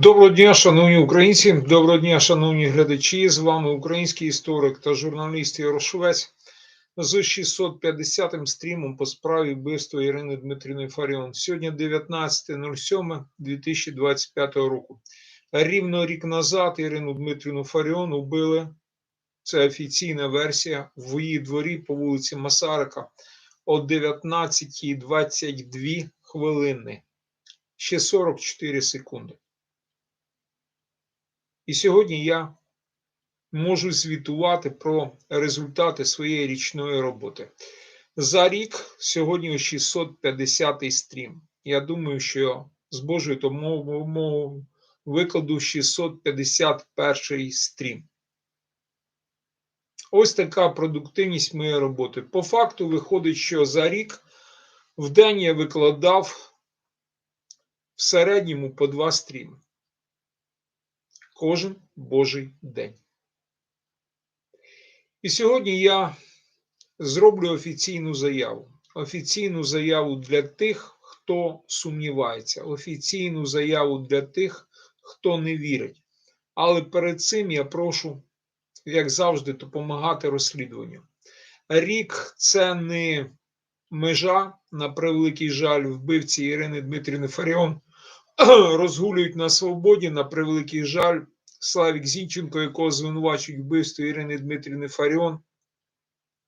Доброго дня, шановні українці, доброго дня, шановні глядачі. З вами український історик та журналіст Ярошовець з 650-м стрімом по справі вбивства Ірини Дмитрівни Фаріон. Сьогодні 19.07.2025 року. Рівно рік назад Ірину Дмитрівну Фаріон убили. Це офіційна версія в її дворі по вулиці Масарика о 19.22 хвилини. Ще 44 секунди. І сьогодні я можу звітувати про результати своєї річної роботи. За рік сьогодні 650-й стрім. Я думаю, що з Божою допомогою викладу 651-й стрім. Ось така продуктивність моєї роботи. По факту виходить, що за рік в день я викладав в середньому по два стріми кожен Божий день. І сьогодні я зроблю офіційну заяву. Офіційну заяву для тих, хто сумнівається, офіційну заяву для тих, хто не вірить. Але перед цим я прошу, як завжди, допомагати розслідуванню. Рік це не межа, на превеликий жаль, вбивці Ірини Дмитрівни Фаріон розгулюють на свободі, на превеликий жаль. Славік Зінченко, якого звинувачують вбивство Ірини Дмитрівни Фаріон,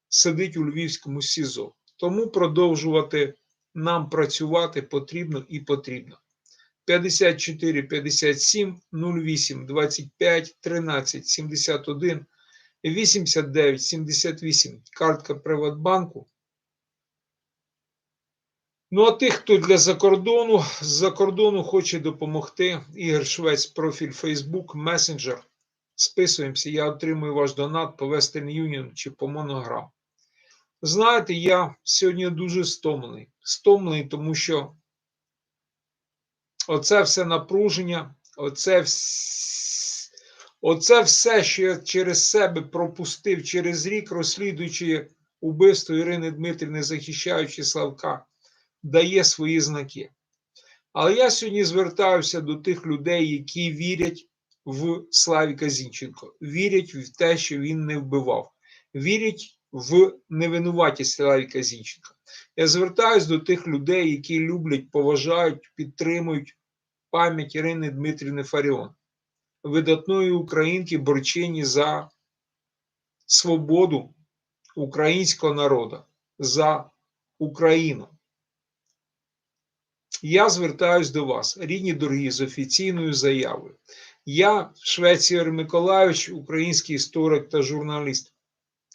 сидить у Львівському СІЗО. Тому продовжувати нам працювати потрібно і потрібно. 54 57 08 25 13 71 89 78 картка Приватбанку Ну, а тих, хто для закордону, з-за кордону хоче допомогти, Ігор Швець, профіль Facebook, месенджер. Списуємося, я отримую ваш донат по Western Union чи по Монограм. Знаєте, я сьогодні дуже стомлений. Стомлений, тому що оце все напруження, оце, вс... оце все, що я через себе пропустив через рік, розслідуючи убивство Ірини Дмитрівни, захищаючи Славка дає свої знаки. Але я сьогодні звертаюся до тих людей, які вірять в Славіка Зінченко, вірять в те, що він не вбивав, вірять в невинуватість Славіка Зінченка. Я звертаюся до тих людей, які люблять, поважають, підтримують пам'ять Ірини Дмитрівни Фаріон, видатної українки, борчині за свободу українського народу, за Україну. Я звертаюсь до вас, рідні дорогі, з офіційною заявою. Я, Швеція Миколаївич, український історик та журналіст,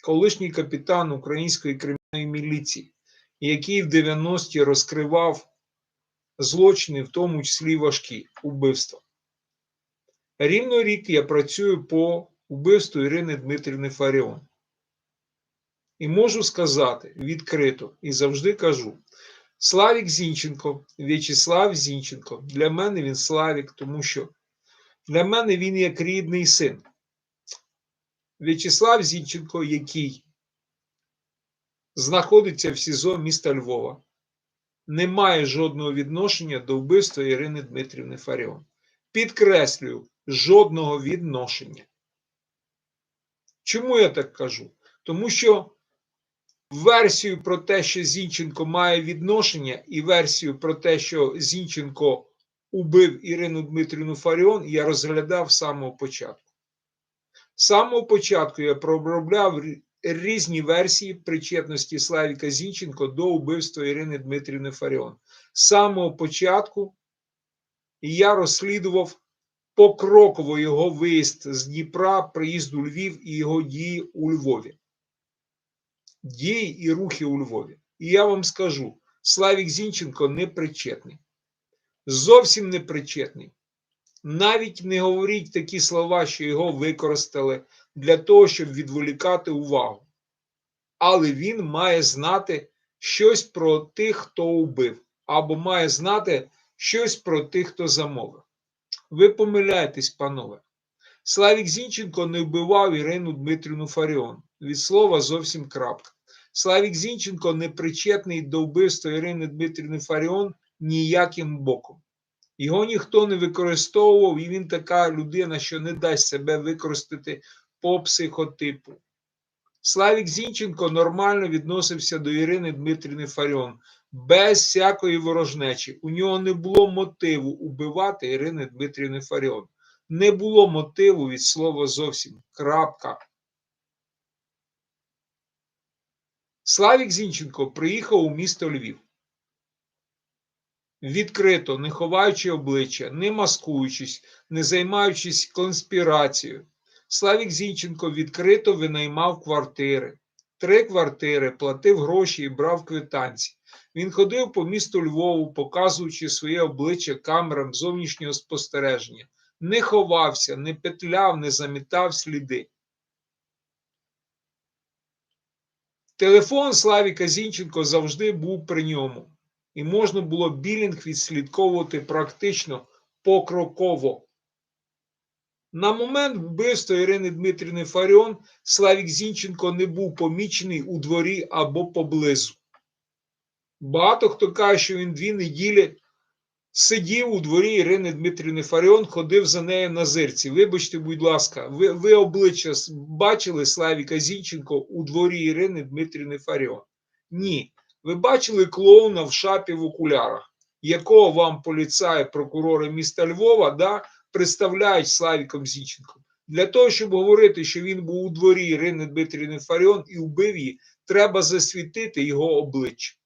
колишній капітан української кримінальної міліції, який в 90-ті розкривав злочини, в тому числі важкі убивства. Рівно рік я працюю по вбивству Ірини Дмитрівни Фаріон. І можу сказати відкрито і завжди кажу. Славік Зінченко, В'ячеслав Зінченко. Для мене він Славік, тому що для мене він як рідний син. В'ячеслав Зінченко, який знаходиться в СІЗО міста Львова, не має жодного відношення до вбивства Ірини Дмитрівни Фаріон. Підкреслюю, жодного відношення. Чому я так кажу? Тому що версію про те, що Зінченко має відношення, і версію про те, що Зінченко убив Ірину Дмитрівну Фаріон, я розглядав з самого початку. З самого початку я проробляв різні версії причетності Славіка Зінченко до убивства Ірини Дмитрівни Фаріон. З самого початку я розслідував покроково його виїзд з Дніпра, приїзд у Львів і його дії у Львові дії і рухи у Львові. І я вам скажу: Славік Зінченко не причетний. Зовсім не причетний. Навіть не говоріть такі слова, що його використали для того, щоб відволікати увагу. Але він має знати щось про тих, хто убив, або має знати щось про тих, хто замовив. Ви помиляєтесь, панове. Славік Зінченко не вбивав Ірину Дмитрівну Фаріон. Від слова зовсім крапка. Славік Зінченко не причетний до вбивства Ірини Дмитрівни Фаріон ніяким боком. Його ніхто не використовував, і він така людина, що не дасть себе використати по психотипу. Славік Зінченко нормально відносився до Ірини Дмитрівни Фаріон без всякої ворожнечі. У нього не було мотиву убивати Ірини Дмитрівни Фаріон. Не було мотиву від слова зовсім. Крапка. Славік Зінченко приїхав у місто Львів. Відкрито, не ховаючи обличчя, не маскуючись, не займаючись конспірацією. Славік Зінченко відкрито винаймав квартири. Три квартири, платив гроші і брав квитанції. Він ходив по місту Львову, показуючи своє обличчя камерам зовнішнього спостереження. Не ховався, не петляв, не замітав сліди. Телефон Славіка Зінченко завжди був при ньому, і можна було білінг відслідковувати практично покроково. На момент вбивства Ірини Дмитрівни Фаріон Славік Зінченко не був помічений у дворі або поблизу. Багато хто каже, що він дві неділі сидів у дворі Ірини Дмитрівни Фаріон, ходив за нею на зирці. Вибачте, будь ласка, ви, ви обличчя бачили Славіка Зінченко у дворі Ірини Дмитрівни Фаріон? Ні. Ви бачили клоуна в шапі в окулярах, якого вам поліцаї, прокурори міста Львова да, представляють Славіком Зінченком. Для того, щоб говорити, що він був у дворі Ірини Дмитрівни Фаріон і вбив її, треба засвітити його обличчя.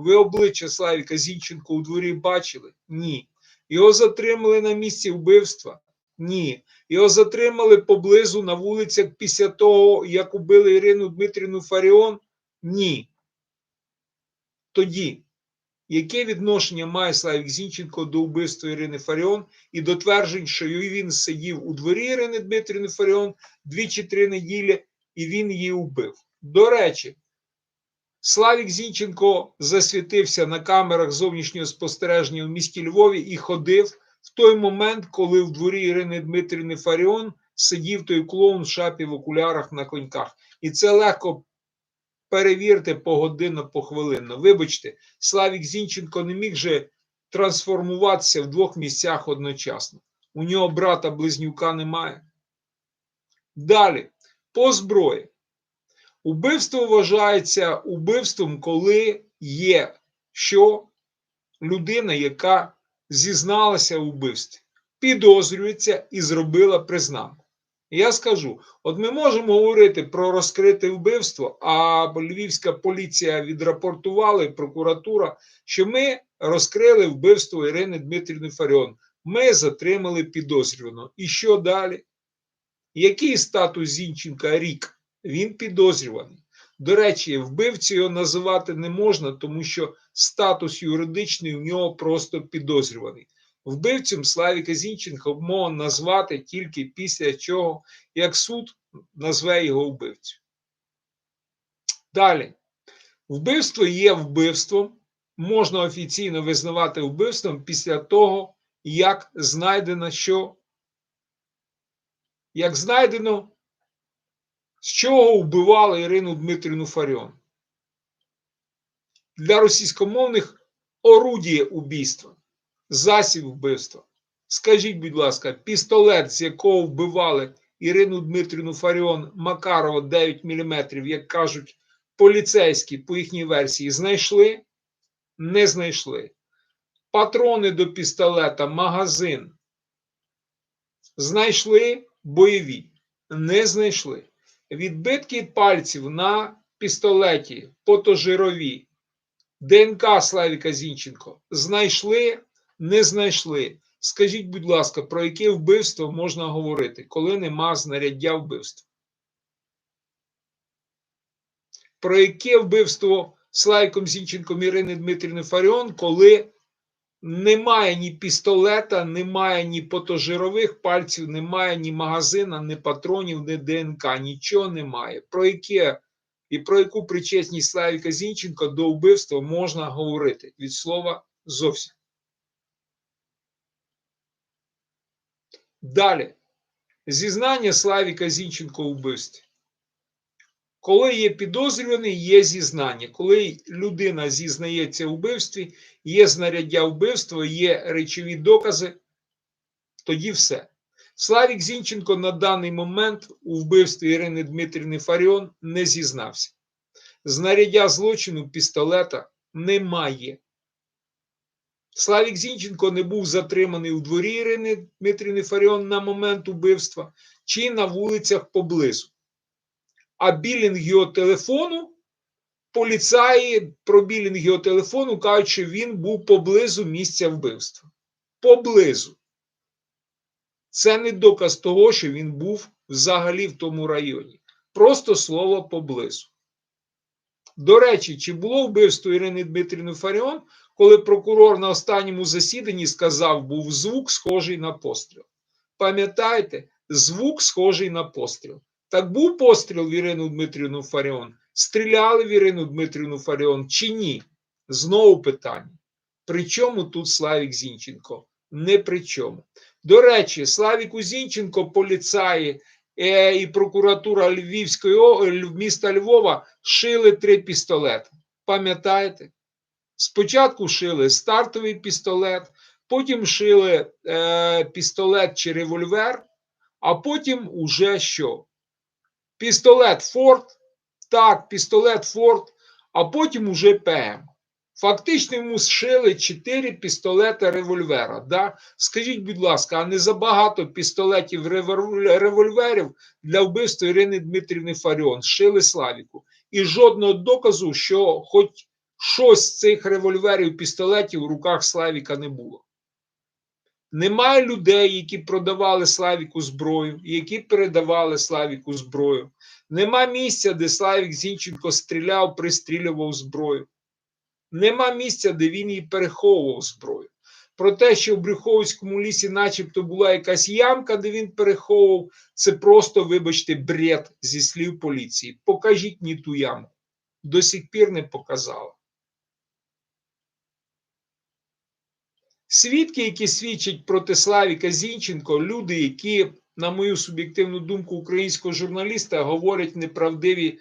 Ви обличчя Славіка Зінченко у дворі бачили? Ні. Його затримали на місці вбивства? Ні. Його затримали поблизу на вулицях після того, як убили Ірину Дмитрівну Фаріон? Ні. Тоді, яке відношення має Славік Зінченко до вбивства Ірини Фаріон і до тверджень, що він сидів у дворі Ірини Дмитрівни Фаріон дві чи три неділі, і він її вбив? До речі, Славік Зінченко засвітився на камерах зовнішнього спостереження в місті Львові і ходив в той момент, коли в дворі Ірини Дмитрівни Фаріон сидів той клоун в шапі в окулярах на коньках. І це легко перевірте погодинно, похвилинно. Вибачте, Славік Зінченко не міг же трансформуватися в двох місцях одночасно. У нього брата близнюка немає. Далі, по зброї. Убивство вважається убивством, коли є що людина, яка зізналася у вбивстві, підозрюється і зробила признанку. Я скажу: от ми можемо говорити про розкрите вбивство, а львівська поліція відрапортувала і прокуратура, що ми розкрили вбивство Ірини Дмитрівни Фаріон. Ми затримали підозрюваного. І що далі? Який статус Зінченка рік? Він підозрюваний. До речі, вбивцю його називати не можна, тому що статус юридичний у нього просто підозрюваний. Вбивцем Славіка Зінченка можна назвати тільки після чого, як суд назве його вбивцю. Далі, вбивство є вбивством, можна офіційно визнавати вбивством після того, як знайдено що? Як знайдено з чого вбивали Ірину Дмитрівну Фаріон? Для російськомовних орудіє убійства, засіб вбивства. Скажіть, будь ласка, пістолет, з якого вбивали Ірину Дмитрівну Фаріон Макарова 9 мм, як кажуть поліцейські по їхній версії, знайшли? Не знайшли. Патрони до пістолета, магазин. Знайшли бойові? Не знайшли відбитки пальців на пістолеті фотожирові, ДНК Славіка Зінченко знайшли, не знайшли. Скажіть, будь ласка, про яке вбивство можна говорити, коли нема знаряддя вбивства? Про яке вбивство Славіком Зінченком Ірини Дмитрівни Фаріон, коли немає ні пістолета, немає ні потожирових пальців, немає ні магазина, ні патронів, ні ДНК, нічого немає. Про яке і про яку причесність Славіка Зінченка до вбивства можна говорити від слова зовсім. Далі. Зізнання Славіка Зінченко у вбивстві. Коли є підозрюваний, є зізнання. Коли людина зізнається у вбивстві, є знаряддя вбивства, є речові докази, тоді все. Славік Зінченко на даний момент у вбивстві Ірини Дмитрівни Фаріон не зізнався. Знаряддя злочину пістолета немає. Славік Зінченко не був затриманий у дворі Ірини Дмитрівни Фаріон на момент убивства чи на вулицях поблизу. А білінг його телефону, поліцаї про білінг його телефону кажуть, що він був поблизу місця вбивства. Поблизу. Це не доказ того, що він був взагалі в тому районі. Просто слово поблизу. До речі, чи було вбивство Ірини Дмитрівни Фаріон, коли прокурор на останньому засіданні сказав, був звук схожий на постріл. Пам'ятаєте, звук схожий на постріл. Так був постріл в Ірину Дмитрівну Фаріон? Стріляли в Ірину Дмитрівну Фаріон чи ні? Знову питання. При чому тут Славік Зінченко? Не при чому. До речі, Славіку Зінченко, поліцаї е, і прокуратура Львівської о- міста Львова шили три пістолети. Пам'ятаєте? Спочатку шили стартовий пістолет, потім шили е, пістолет чи револьвер, а потім уже що? Пістолет Форд, так, пістолет Форд, а потім уже ПМ. Фактично йому зшили 4 пістолета револьвера. Да? Скажіть, будь ласка, а не забагато пістолетів револьверів для вбивства Ірини Дмитрівни Фаріон шили Славіку. І жодного доказу, що хоч щось з цих револьверів пістолетів у руках Славіка не було. Немає людей, які продавали Славіку зброю, які передавали Славіку зброю. Нема місця, де Славік Зінченко стріляв, пристрілював зброю. Нема місця, де він її переховував зброю. Про те, що в Брюховицькому лісі, начебто, була якась ямка, де він переховував, це просто, вибачте, бред зі слів поліції. Покажіть мені ту ямку. До сих пір не показала. Свідки, які свідчать проти Славіка Зінченко, люди, які, на мою суб'єктивну думку, українського журналіста говорять неправдиві,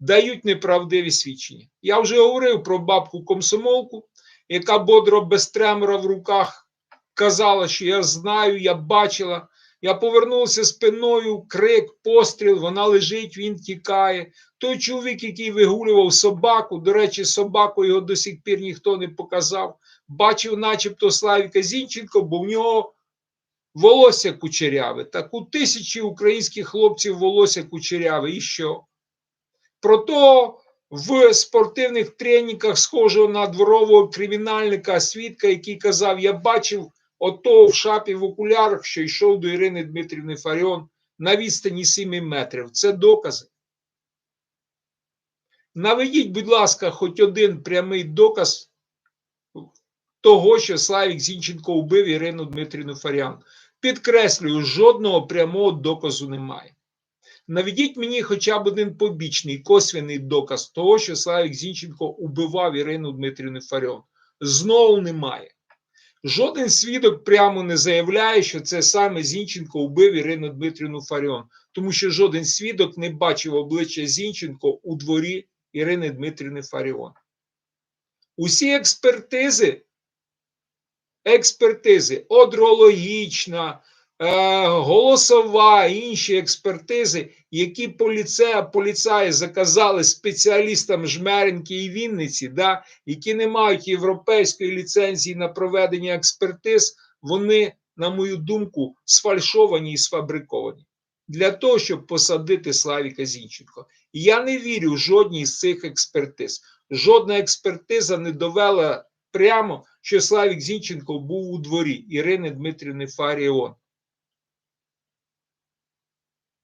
дають неправдиві свідчення. Я вже говорив про бабку комсомолку, яка бодро без тремора в руках казала, що я знаю, я бачила. Я повернувся спиною, крик, постріл, вона лежить, він тікає. Той чоловік, який вигулював собаку, до речі, собаку його до сих пір ніхто не показав бачив, начебто, Славіка Зінченко, бо в нього волосся кучеряве. Так у тисячі українських хлопців волосся кучеряве. І що? Прото в спортивних треніках схожого на дворового кримінальника, свідка, який казав: Я бачив отого в шапі в окулярах, що йшов до Ірини Дмитрівни Фаріон на відстані 7 метрів. Це докази. Наведіть, будь ласка, хоч один прямий доказ того, що Славік Зінченко вбив Ірину Дмитрівну Фаріан. Підкреслюю, жодного прямого доказу немає. Наведіть мені хоча б один побічний косвяний доказ того, що Славік Зінченко убивав Ірину Дмитрівну Фаріон. Знову немає. Жоден свідок прямо не заявляє, що це саме Зінченко вбив Ірину Дмитрівну Фаріон, тому що жоден свідок не бачив обличчя Зінченко у дворі Ірини Дмитрівни Фаріон. Усі експертизи експертизи, одрологічна, е, голосова, інші експертизи, які поліцея, поліцаї заказали спеціалістам Жмеринки і Вінниці, да, які не мають європейської ліцензії на проведення експертиз, вони, на мою думку, сфальшовані і сфабриковані. Для того, щоб посадити Славіка Зінченко. Я не вірю в жодній з цих експертиз. Жодна експертиза не довела прямо, що Славік Зінченко був у дворі Ірини Дмитрівни Фаріон.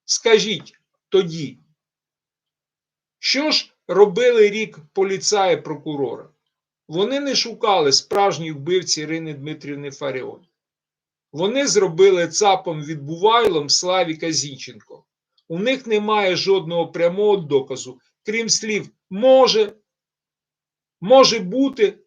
Скажіть тоді, що ж робили рік поліцаї прокурора? Вони не шукали справжніх вбивці Ірини Дмитрівни Фаріон. Вони зробили ЦАПом відбувайлом Славіка Зінченко. У них немає жодного прямого доказу, крім слів може, може бути,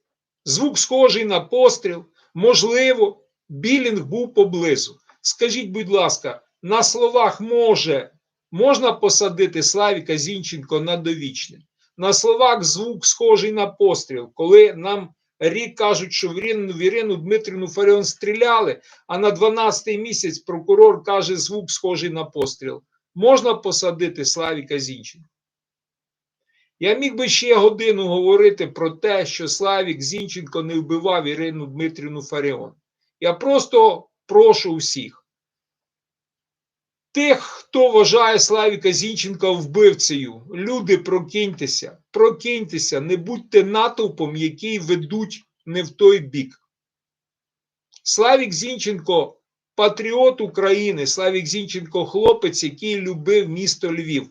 звук схожий на постріл, можливо, білінг був поблизу. Скажіть, будь ласка, на словах може Можна посадити Славіка Зінченко на довічне. На словах звук схожий на постріл, коли нам рік кажуть, що в Ірину, в Ірину Дмитрівну Фаріон стріляли, а на 12-й місяць прокурор каже, звук схожий на постріл. Можна посадити Славіка Зінченко. Я міг би ще годину говорити про те, що Славік Зінченко не вбивав Ірину Дмитрівну Фаріон. Я просто прошу всіх. Тих, хто вважає Славіка Зінченка вбивцею, люди, прокиньтеся, прокиньтеся, не будьте натовпом, який ведуть не в той бік. Славік Зінченко патріот України, Славік Зінченко хлопець, який любив місто Львів.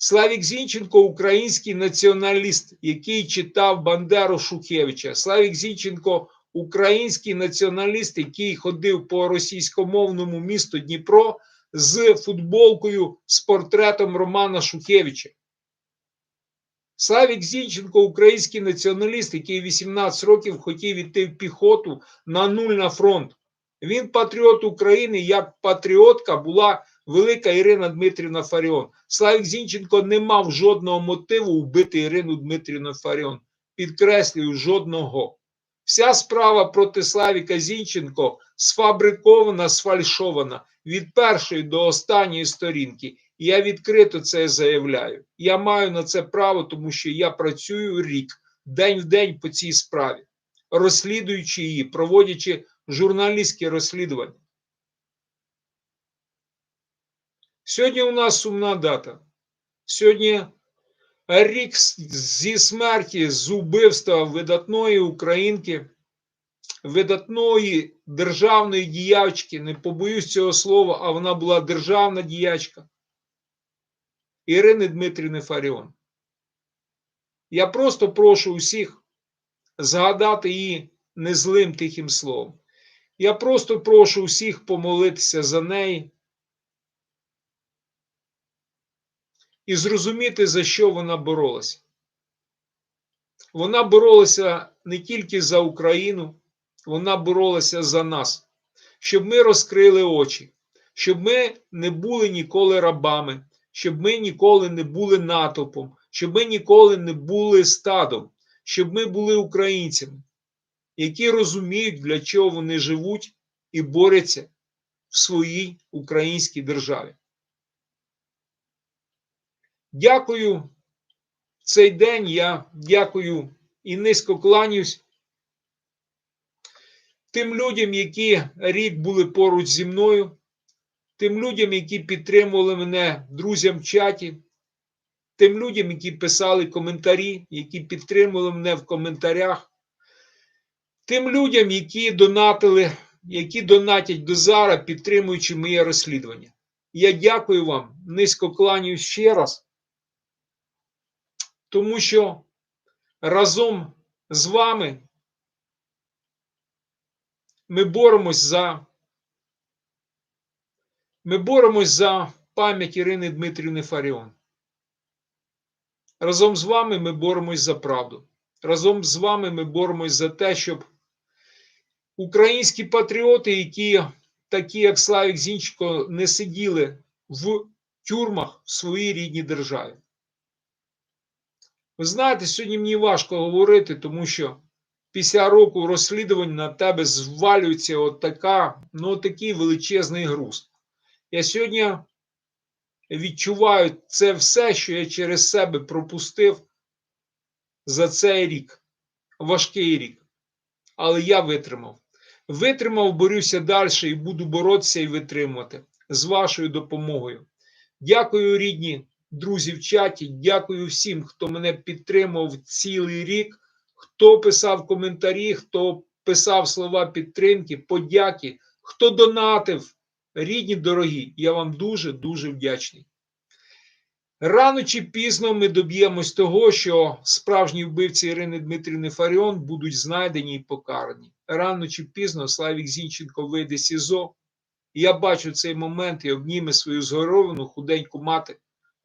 Славік Зінченко український націоналіст, який читав Бандеру Шухевича. Славік Зінченко український націоналіст, який ходив по російськомовному місту Дніпро з футболкою з портретом Романа Шухевича. Славік Зінченко український націоналіст, який 18 років хотів іти в піхоту на нуль на фронт. Він патріот України, як патріотка була велика Ірина Дмитрівна Фаріон. Славік Зінченко не мав жодного мотиву вбити Ірину Дмитрівну Фаріон. Підкреслюю, жодного. Вся справа проти Славіка Зінченко сфабрикована, сфальшована від першої до останньої сторінки. Я відкрито це заявляю. Я маю на це право, тому що я працюю рік, день в день по цій справі, розслідуючи її, проводячи журналістські розслідування. Сьогодні у нас сумна дата. Сьогодні рік зі смерті, з убивства видатної українки, видатної державної діячки, не побоюсь цього слова, а вона була державна діячка. Ірини Дмитрівни Фаріон. Я просто прошу усіх згадати її незлим тихим словом. Я просто прошу усіх помолитися за неї і зрозуміти, за що вона боролася. Вона боролася не тільки за Україну, вона боролася за нас, щоб ми розкрили очі, щоб ми не були ніколи рабами, щоб ми ніколи не були натовпом, щоб ми ніколи не були стадом, щоб ми були українцями, які розуміють, для чого вони живуть і борються в своїй українській державі. Дякую цей день. Я дякую і низько кланяюсь тим людям, які рік були поруч зі мною, тим людям, які підтримували мене друзям в чаті, тим людям, які писали коментарі, які підтримували мене в коментарях, тим людям, які донатили, які донатять до зараз, підтримуючи моє розслідування. Я дякую вам, низько кланяюсь ще раз тому що разом з вами ми боремось за ми боремось за пам'ять Ірини Дмитрівни Фаріон. Разом з вами ми боремось за правду. Разом з вами ми боремось за те, щоб українські патріоти, які такі, як Славік Зінченко, не сиділи в тюрмах в своїй рідній державі. Ви знаєте, сьогодні мені важко говорити, тому що після року розслідувань на тебе звалюється от ну, такий величезний груз. Я сьогодні відчуваю це все, що я через себе пропустив за цей рік, важкий рік. Але я витримав. Витримав, борюся далі і буду боротися і витримувати з вашою допомогою. Дякую, рідні друзі в чаті. Дякую всім, хто мене підтримав цілий рік, хто писав коментарі, хто писав слова підтримки, подяки, хто донатив. Рідні дорогі, я вам дуже дуже вдячний. Рано чи пізно ми доб'ємось того, що справжні вбивці Ірини Дмитрівни Фаріон будуть знайдені і покарані. Рано чи пізно Славік Зінченко вийде з СІЗО. Я бачу цей момент і обніме свою згоровану худеньку мати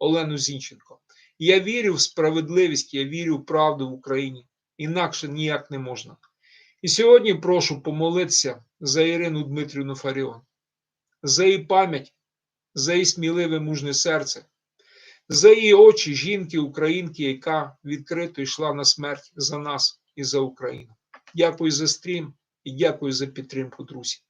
Олену Зінченко. Я вірю в справедливість, я вірю в правду в Україні. Інакше ніяк не можна. І сьогодні прошу помолитися за Ірину Дмитрівну Фаріон, за її пам'ять, за її сміливе мужне серце, за її очі жінки, українки, яка відкрито йшла на смерть за нас і за Україну. Дякую за стрім і дякую за підтримку, друзі.